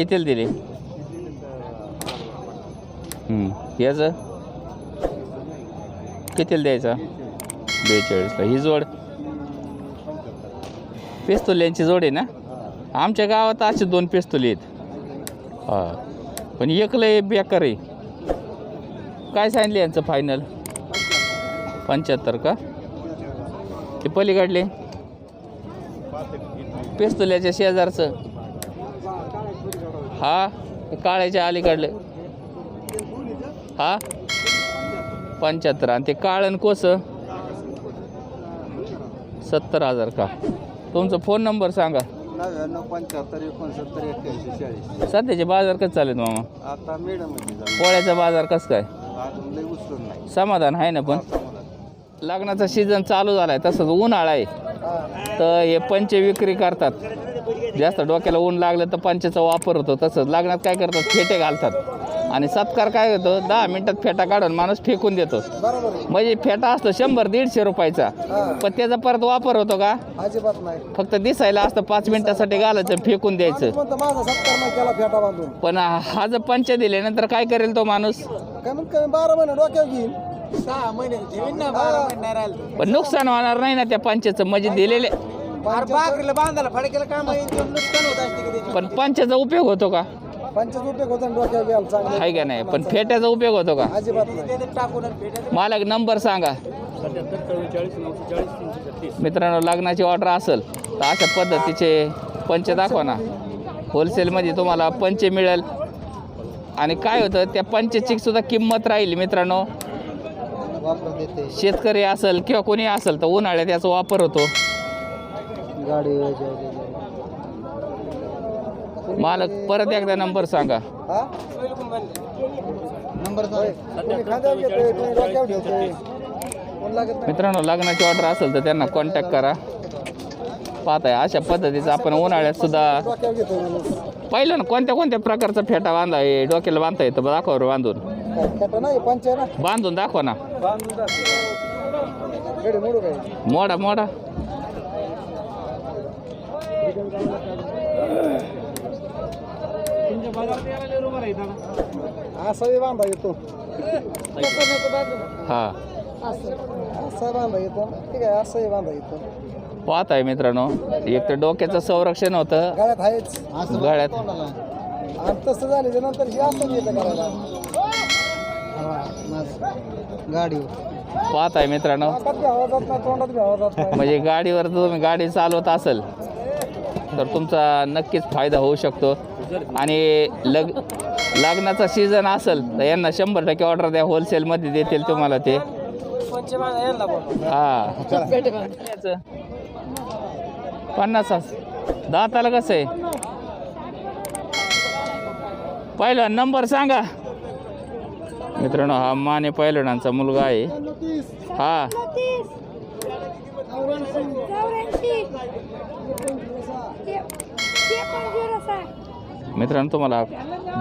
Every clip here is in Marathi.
कितीला दिले हम्म. याचं? कितीला द्यायचा? बेचाळीसला. ही जोड. पेस्तोल्यांची जोड आहे ना? आमच्या गावात असे दोन पेस्तोली आहेत. हां. पण एकलं आहे बेकार आहे. काय सांगले यांचं फायनल पंच्याहत्तर का? ते पलीकडले. पेस्तोल्याच्या शेजारचं. हा? काळ्याच्या अलीकडले. हा? पंच्याहत्तर. आणि ते काळण कोस? सत्तर हजार का? तुमचा फोन नंबर सांगा. नव्याण्णव पंच्याहत्तर एकोणसत्तर एक्क्याऐंशी चाळीस. सध्याचे बाजार कसं चालेल मामा? आता मॅडम पोळ्याचा बाजार कसं काय? अजून लई उचलून नाही. समाधान आहे ना पण? लग्नाचा सीझन चालू झाला आहे तसंच उन्हाळा आहे. तर हे पंचे विक्री करतात. जास्त डोक्याला ऊन लागलं तर पंचाचा वापर होतो तसंच. लग्नात काय करतात फेटे घालतात. आणि सत्कार काय होतो दहा मिनिटात फेटा काढून माणूस फेकून देतो. बरोबर म्हणजे फेटा असतो शंभर दीडशे रुपयाचा. पण त्याचा परत वापर होतो का? अजिबात नाही. फक्त दिसायला असतं पाच मिनिटासाठी घालायचं फेकून द्यायचं. म्हणतो माझा सत्कार नाही केला फेटा बांधून. पण हा जर पंच दिल्यानंतर काय करेल तो माणूस? कमीत कमी बारा महिने डोक्यावर घेईन सहा महिने ठेवीन ना बारा महिने राहिले. पण नुकसान होणार नाही ना त्या पंचाचं? म्हणजे दिलेले बाकरीला बांधायला फडकेला काम नुकसान होत असते की त्याची पण पंचाचा उपयोग होतो का? पंचायत रुपये होता डोक्यावर घ्यायला चांगलं आहे का नाही? पण फेट्याचा उपयोग होतो का? अजिबात नाही. टाकून मालक नंबर सांगा. मित्रांनो लग्नाची ऑर्डर असेल तर अशा पद्धतीचे पंच दाखवा ना. होलसेलमध्ये तुम्हाला पंच मिळेल. आणि काय होतं त्या पंचची सुद्धा किंमत राहील मित्रांनो. वापर देते. शेतकरी असेल किंवा कोणी असेल तर उन्हाळ्यात याचा वापर होतो. गाडी मालक परत एकदा नंबर सांगा. नंबर मित्रांनो लग्नाची ऑर्डर असेल तर त्यांना कॉन्टॅक्ट करा. पाहताय अशा पद्धतीचं आपण उन्हाळ्यात सुद्धा पाहिलं ना कोणत्या कोणत्या प्रकारचा फेटा बांधा डोक्याला बांधता येतं दाखवा बांधून. पंच आहे ना? बांधून दाखवा असाही बांधा येतो? हा. असं बांधा येतो ठीक आहे असंही बांधा येतो पाहताय मित्रांनो एक तर डोक्याचं संरक्षण होतं. गळ्यात. आहेच गळ्यात आणि तसं झाल्याच्यानंतर हे असं येतं करायला गाडी पाहताय मित्रांनो नाकात बी हवा जात नाही तोंडात बी हवा जात नाही. म्हणजे गाडीवर तुम्ही गाडी चालवत असेल तर तुमचा नक्कीच फायदा होऊ शकतो. आणि लग लग्नाचा सीझन असेल तर यांना शंभर टक्के ऑर्डर द्या होलसेलमध्ये देतील तुम्हाला ते. हा. याचं. पन्नास दाताला कसं आहे? पहिला नंबर सांगा. मित्रांनो हा माने पैलवानांचा मुलगा आहे. हा. मित्रांनो तुम्हाला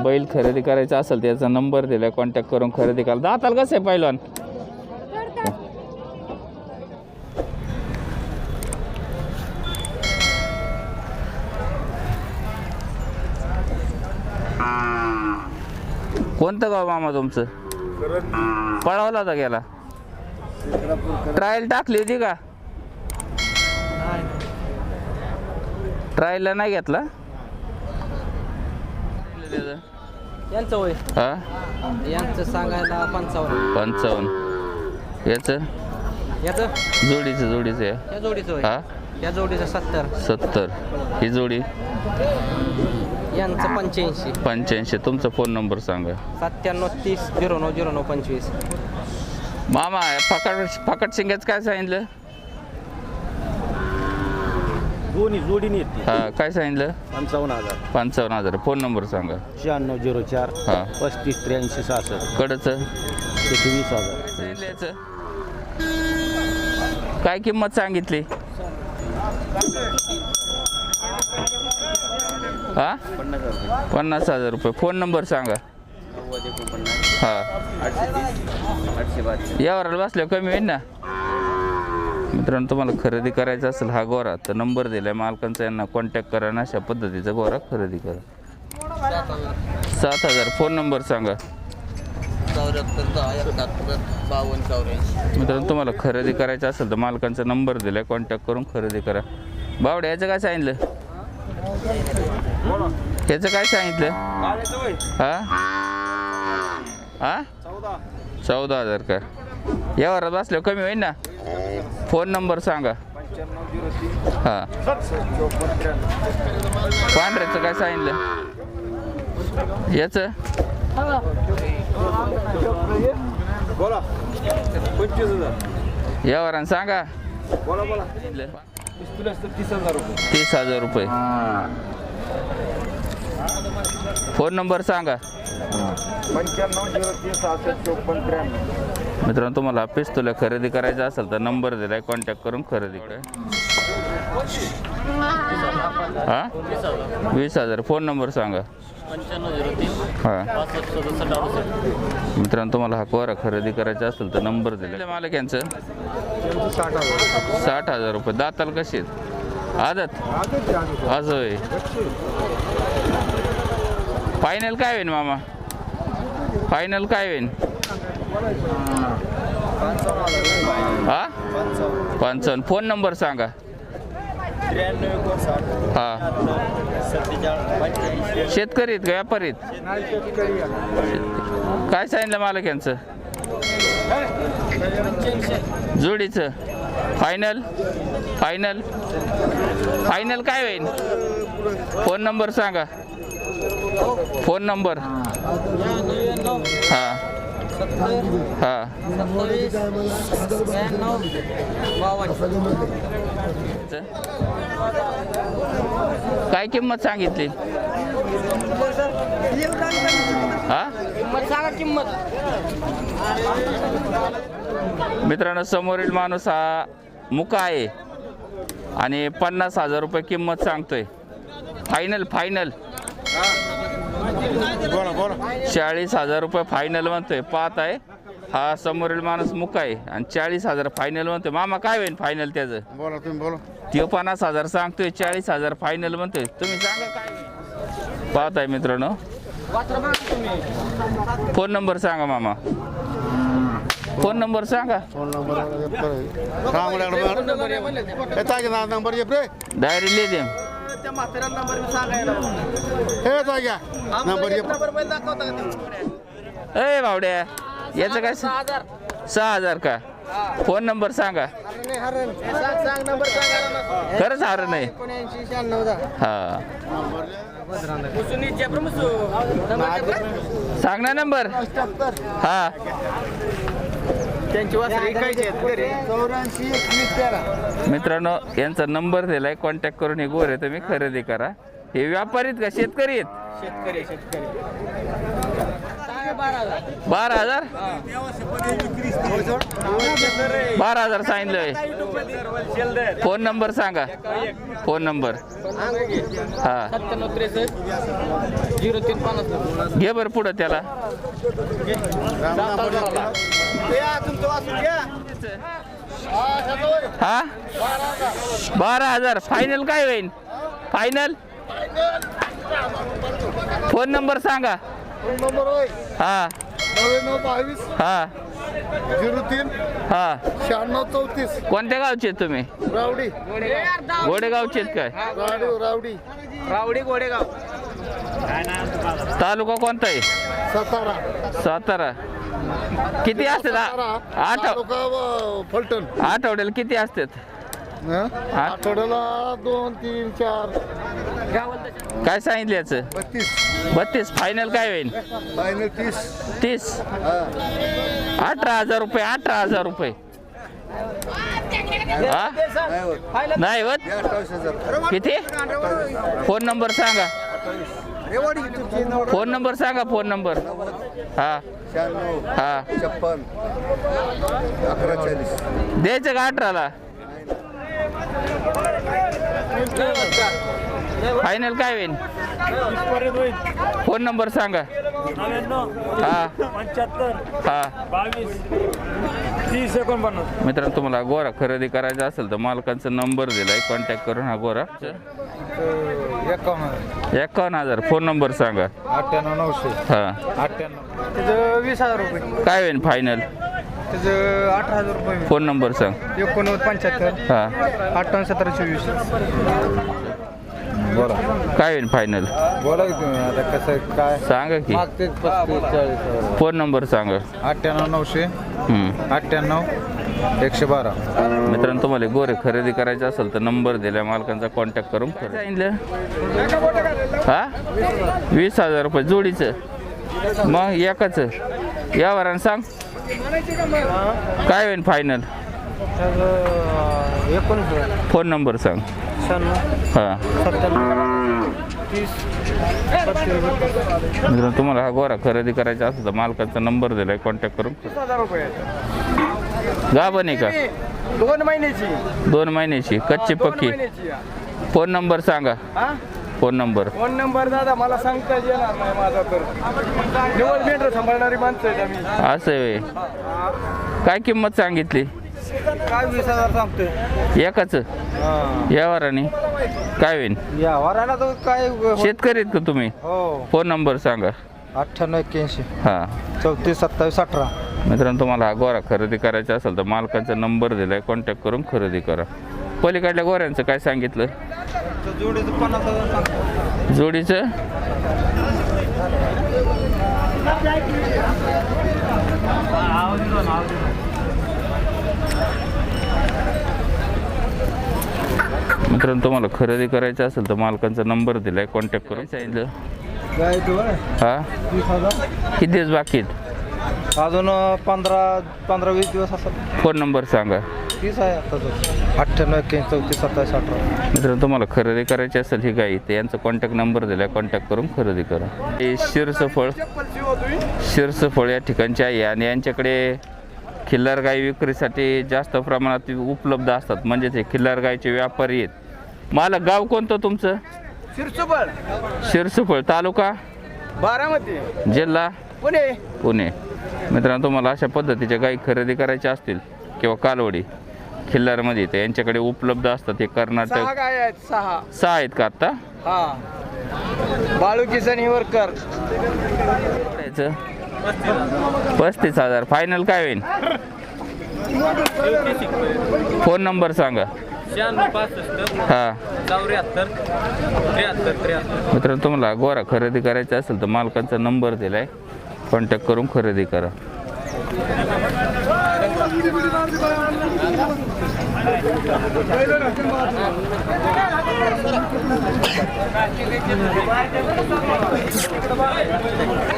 बैल खरेदी करायचा असेल त्याचा नंबर दिला कॉन्टॅक्ट करून खरेदी करा. जाताल कसं आहे पहिलवान कोणतं गाव मामा तुमचं? पळवला होता गेला. ट्रायल टाकली होती का? ट्रायलला नाही घेतला? यांचं होय हा? यांचं सांगायला पंचावन्न. पंचावन्न. याचं? याचं? जोडीचं जोडीचं आहे. या जोडीचं हा? या जोडीचं सत्तर. सत्तर. ही जोडी? यांचं पंच्याऐंशी. पंच्याऐंशी. तुमचा फोन नंबर सांगा. सत्त्याण्णव तीस झिरो नऊ झिरो नऊ पंचवीस. मामा फकट फकट शिंग्याचं काय सांगितलं? दोन्ही जोडीने येते. हा काय सांगितलं? पंचावन्न हजार. पंचावन्न हजार. फोन नंबर सांगा. शहाण्णव झिरो चार हा. पस्तीस त्र्याऐंशी सहासष्ट. कडचं? त्याचे वीस हजार काय किंमत सांगितली? हा? पन्नास हजार पन्नास हजार रुपये. फोन नंबर सांगा. नव्वद एकोणपन्नास. हा. आठशे तीस आठशे बावीस यावर बसल्या कमी होईल ना? मित्रांनो तुम्हाला खरेदी करायचा असेल हा गोरा तर नंबर दिलाय मालकांचा यांना कॉन्टॅक्ट करा आणि अशा पद्धतीचा गोरा खरेदी करा. सात हजार फोन नंबर सांगा. मित्रांनो तुम्हाला खरेदी करायचं असेल तर मालकांचा नंबर दिलाय कॉन्टॅक्ट करून खरेदी करा. बावड्या याचं काय सांगितलं? याचं काय सांगितलं? हा? हा? चौदा हजार का? या वरात बसल्यावर कमी होईल ना? फोन नंबर सांगा. हां. पांढऱ्याचं काय सांगितलं? याचं? बोला. पंचवीस हजार. या वरान सांगा. बोला बोला. तुला तीस हजार रुपये. फोन नंबर सांगा. पंच्याण्णव झिरो तीस चोपन्न त्र्याण्णव. मित्रांनो तुम्हाला पिस्तुल्या खरेदी करायचं असेल तर नंबर दिलाय कॉन्टॅक्ट करून खरेदी करा. हां? वीस हजार. फोन नंबर सांगा. हां. मित्रांनो तुम्हाला हा कोरा खरेदी करायचा असेल तर नंबर दिला मालक यांचं साठ हजार रुपये. दाताल कशी आहेत? आदत? असं होय फायनल काय होईन मामा? फायनल काय होईन? हा? पंचावन्न. फोन नंबर सांगा. हा. शेतकरी आहेत का व्यापारी काय सांगितलं मालक यांचं? जोडीचं. फायनल फायनल फायनल काय होईल? फोन नंबर सांगा. Phone number. हां. हां काय किंमत सांगितली? हा? मित्रांनो समोरील माणूस हा मुका आहे आणि पन्नास हजार रुपये किंमत सांगतोय. फायनल फायनल चाळीस हजार रुपये फायनल म्हणतोय. पाहत आहे. हा समोरील माणूस मुका आहे. आणि चाळीस हजार फायनल म्हणतोय. मामा काय होईल फायनल त्याचं? बोला तुम्ही बोला. त्यो पन्नास हजार सांगतोय चाळीस हजार फायनल म्हणतोय. तुम्ही सांगा काय? पाहत आहे मित्रांनो. फोन नंबर सांगा मामा. फोन नंबर सांगा. फोन नंबर की ना नंबर हे नंबर बावड्या. याचं काय सहा हजार. का? फोन नंबर सांगा. खरंच हार नाही हा. सांग ना नंबर. हा. त्यांची वासरे चौऱ्याऐंशी एकवीस तेरा. मित्रांनो यांचा नंबर दिलाय. कॉन्टॅक्ट करून हे गोरे तुम्ही खरेदी करा. हे व्यापारीत का? शेतकरी आहेत? शेतकरी शेतकरी. बारा हजार? बारा हजार सांगितलंय. फोन नंबर सांगा. Phone number. हा. झिरो तीन पन्नास. घे बरं पुढं त्याला. हा? बारा हजार. फायनल काय होईल फायनल फोन नंबर सांगा. नंबर होय. हा. नव्याण्णव बावीस. हा. झिरो तीन. हा. शहाण्णव चौतीस. कोणत्या गावचे आहेत तुम्ही? रावडी. गोडेगावचे आहेत काय? रावडी रावडी. रावडी गोडेगाव तालुका कोणता आहे? सातारा. सातारा. किती असतात सातारा. आठ तालुका व फलटण. आठवड्याला किती असतात? हं? आठवड्याला दोन तीन चार. काय सांगितलं याचं? बत्तीस. बत्तीस. फायनल काय होईल? फायनल तीस. तीस. अठरा हजार रुपये अठरा हजार रुपये. हा? नाही होत. किती? फोन नंबर सांगा. फोन नंबर सांगा फोन नंबर. हा. शहाण्णव हा. छप्पन अकरा चाळीस. द्यायचं का अठराला? फायनल काय होईल? फोन नंबर सांगा. हा. पंच्याहत्तर हा. बावीस तीस एकोणपन्नास. मित्रांनो तुम्हाला गोरा खरेदी करायचा असेल तर मालकांचा नंबर दिलाय. कॉन्टॅक्ट करून हा गोरा. एकावन्न. हजार. फोन नंबर सांगा. अठ्ठ्याण्णव नऊशे. हा. अठ्ठ्याण्णव. वीस हजार रुपये. काय होईल फायनल अठरा हजार रुपये फोन नंबर सांग. एकोणनव्वद पंच्याहत्तर. हा. अठ्ठावन्न सतरा चोवीस बोला. काय होईल फायनल बोला की तुम्ही आता कसं काय? सांगा की. मागते पस्तीस चाळीस फोन नंबर सांगा. अठ्ठ्याण्णव नऊशे. हम्म. अठ्ठ्याण्णव एकशे बारा. मित्रांनो तुम्हाला गोरे खरेदी करायचे असेल तर नंबर दिला मालकांचा कॉन्टॅक्ट करून खरेदी. सांगितलं? हा? वीस हजार रुपये जोडीचं. मग एकाच. यावरानं सांग. काय होईल फायनल एकोणीस फोन नंबर सांग. हां. तुम्हाला हा गोरा खरेदी करायचा असेल तर मालकाचा नंबर दिलाय कॉन्टॅक्ट करून. गाभण आहे का? दोन महिन्याची. दोन महिन्याची कच्ची पक्की. फोन नंबर सांगा. हा? Phone number. फोन नंबर दादा मला सांगता येणार नाही माझा तर. निवड मेंढर सांभाळणारी माणसं असं आहे. व्हय. काय किंमत सांगितली? काय वीस हजार सांगतोय? एकाच? यावराने काय होईल या वराला तर काय शेतकरी आहेत का तुम्ही? हो. फोन नंबर सांगा. अठ्ठ्याण्णव एक्क्याऐंशी. हां. चौतीस सत्तावीस अठरा. मित्रांनो तुम्हाला हा गोरा खरेदी करायचा असेल तर मालकाचा नंबर दिलाय. कॉन्टॅक्ट करून खरेदी करा. पलीकडल्या गोऱ्यांचं काय सांगितलं? जोडीचं पन्नास हजार सांगतो जोडीचं? मित्रांनो तुम्हाला खरेदी करायचं असेल तर मालकांचा नंबर दिलाय कॉन्टॅक्ट करून सांगितलं. तो हा? किती दिवस बाकी अजून पंधरा पंधरा वीस दिवस असतात. फोन नंबर सांगा. तीस आहे आता तो. अठ्ठ्याण्णव एक्क्याऐंशी चौतीस सत्तावीस अठरा. मित्रांनो तुम्हाला खरेदी करायची असेल ही गाई तर यांचा कॉन्टॅक्ट नंबर दिलाय कॉन्टॅक्ट करून खरेदी करा. हे शिरसं फळ शिरसं फळ या ठिकाणचे आहे आणि यांच्याकडे खिल्लार गाई विक्रीसाठी जास्त प्रमाणात उपलब्ध असतात. म्हणजे ते खिल्लार गायचे व्यापारी आहेत. मला गाव कोणतं तुमचं? शिरसुबळ शिरसुफळ तालुका? बारामती. जिल्हा? पुणे. पुणे. मित्रांनो तुम्हाला अशा पद्धतीच्या गाई खरेदी करायच्या असतील किंवा कालवडी खिल्लारमध्ये तर यांच्याकडे उपलब्ध असतात हे कर्नाटक गाय आहेत सहा. सहा आहेत का आत्ता हा. बाळू किसन हिवरकर त्याचं पस्तीस हजार. फायनल काय होईल? फोन नंबर सांगा. हा. मित्रांनो तुम्हाला गोरा खरेदी करायचा असेल तर मालकांचा नंबर दिलाय. कॉन्टॅक्ट करून खरेदी करा.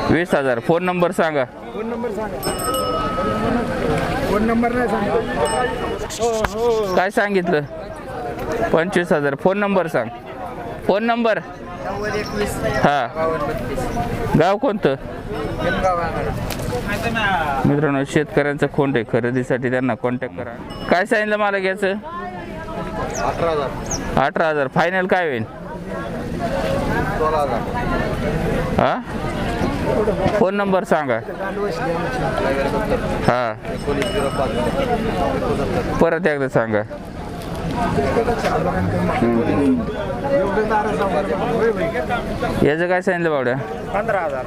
वीस हजार. फोन नंबर सांगा. फोन नंबर सांगा. फोन नंबर नाही सांगा. काय सांगितलं? पंचवीस हजार. फोन नंबर सांग. Phone number? हा. गाव कोणतं? मित्रांनो शेतकऱ्यांचं खोंड आहे. खरेदीसाठी त्यांना कॉन्टॅक्ट करा. काय सांगितलं मला घ्यायचं अठरा हजार. अठरा हजार फायनल काय होईल? हा? फोन नंबर सांगा. हा. परत एकदा सांगा. याचं काय सांगितलं बावड्या? पंधरा हजार.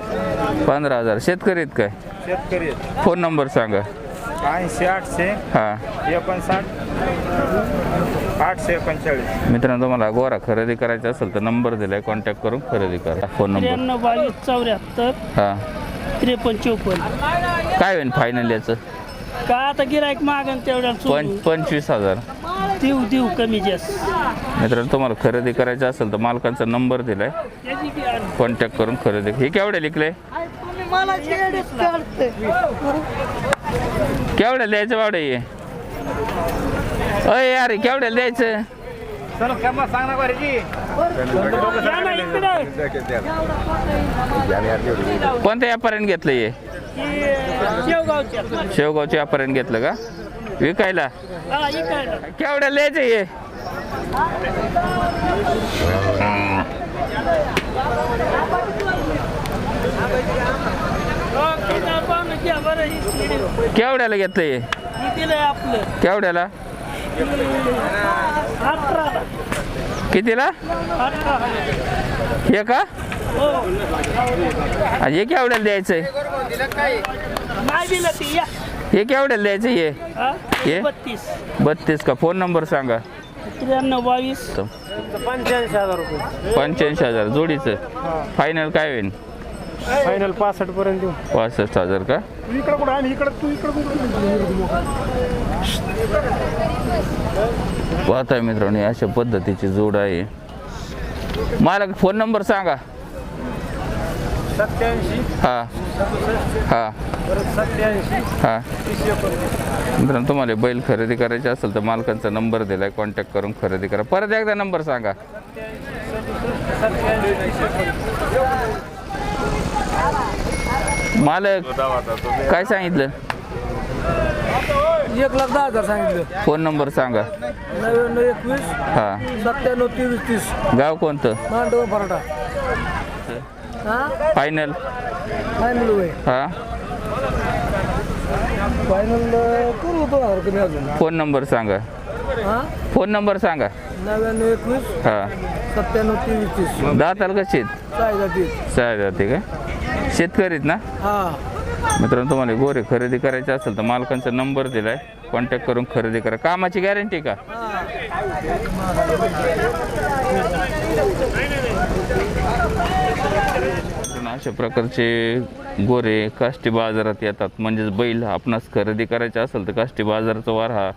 पंधरा हजार. शेतकरी आहेत काय? शेतकरी फोन नंबर सांगा. ऐंशी आठशे. हां. एकोणसाठ. आठशे एकोणचाळीस. मित्रांनो तुम्हाला गोरा खरेदी करायचा असेल तर नंबर दिलाय. कॉन्टॅक्ट करून खरेदी करा. फोन नंबर बावीस चौऱ्याहत्तर. हां. त्रेपन्न चौपन्न. काय होईल फायनल याचं? का आता गिरायक मागन तेवढ्या पंच पंचवीस हजार. देऊ देऊ कमी जास्त. मित्रांनो तुम्हाला खरेदी करायचं असेल तर मालकांचा नंबर दिलाय. कॉन्टॅक्ट करून खरेदी. हे केवढे लिखले? केवढ्या द्यायचं बावडे हे? अय यार केवढ्या द्यायचं ना कोणत्या व्यापाऱ्याने घेतलं हे? शेवगावच्या व्यापाऱ्याने घेतलं का? विकायला? केवढ्या द्यायचं हे. केवढ्याला घेतलं हे? केवढ्याला? कितीला? हे का? हो. हे केवढ्याला द्यायचंय? नाही दिलं ती या. हे केवढ्याला द्यायचं हे? हा? हे? बत्तीस. बत्तीस का? फोन नंबर सांगा. त्र्याण्णव बावीस. पंच्याऐंशी हजार रुपये. पंच्याऐंशी हजार जोडीचं. फायनल काय होईल फायनल पासष्ट पर्यंत देऊ. पासष्ट हजार का? इकडं कुठं आणि इकडं तू इकडं पाहताय मित्रांनो ही अशा पद्धतीची जोड आहे. मला फोन नंबर सांगा. सत्याऐंशी. हा. हा. हा. मित्रांनो तुम्हाला बैल खरेदी करायची असेल तर मालकांचा नंबर दिलाय कॉन्टॅक्ट करून खरेदी करा. परत एकदा नंबर सांगा. मालक काय सांगितलं? एक लाख दहा हजार सांगितलं. फोन नंबर सांगा. नव्याण्णव एकवीस. हा. सत्त्याण्णव तेवीस तीस. गाव कोणतं? मांडव पराठा हा फायनल फायनल हा? फायनल करू दोन हजार कमी अजून? फोन नंबर सांगा. हा? फोन नंबर सांगा. नव्याण्णव एकवीस हा. सत्त्याण्णव तेवीस तीस दाताल कशी चाळीस तीस सहा जाते का? शेतकरीत ना? हा. मित्रांनो तुम्हाला गोरे खरेदी करायचे असेल तर मालकांचा नंबर दिलाय. कॉन्टॅक्ट करून खरेदी करा. कामाची गॅरंटी का? अशा प्रकारचे गोरे काष्टी बाजारात येतात. म्हणजेच बैल आपणास खरेदी करायचे असेल तर काष्टी बाजाराचा वार हा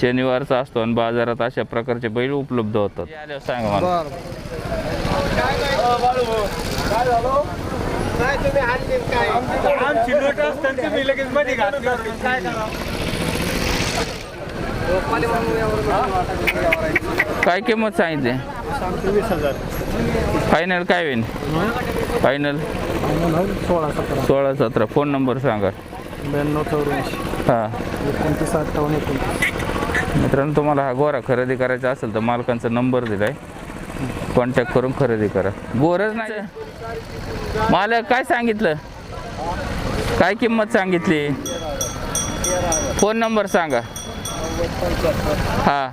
शनिवारचा असतो आणि बाजारात अशा प्रकारचे बैल उपलब्ध होतात. आल्यावर सांगा मला. आमची नोट असताना तुम्ही लगेच मध्ये घातली काय करा? काय किंमत सांगितली? वीस हजार. फायनल काय होईल? फायनल सोळा सतरा. सोळा सतरा फोन नंबर सांगा. ब्याण्णव चौऱ्याऐंशी. हां. एकोणतीस अठ्ठावन्न एकोणतीस. मित्रांनो तुम्हाला हा गोरा खरेदी करायचा असेल तर मालकांचा नंबर दिलाय. कॉन्टॅक्ट करून खरेदी करा. गोरच नाही. मालक काय सांगितलं? काय किंमत सांगितली? फोन नंबर सांगा. हां.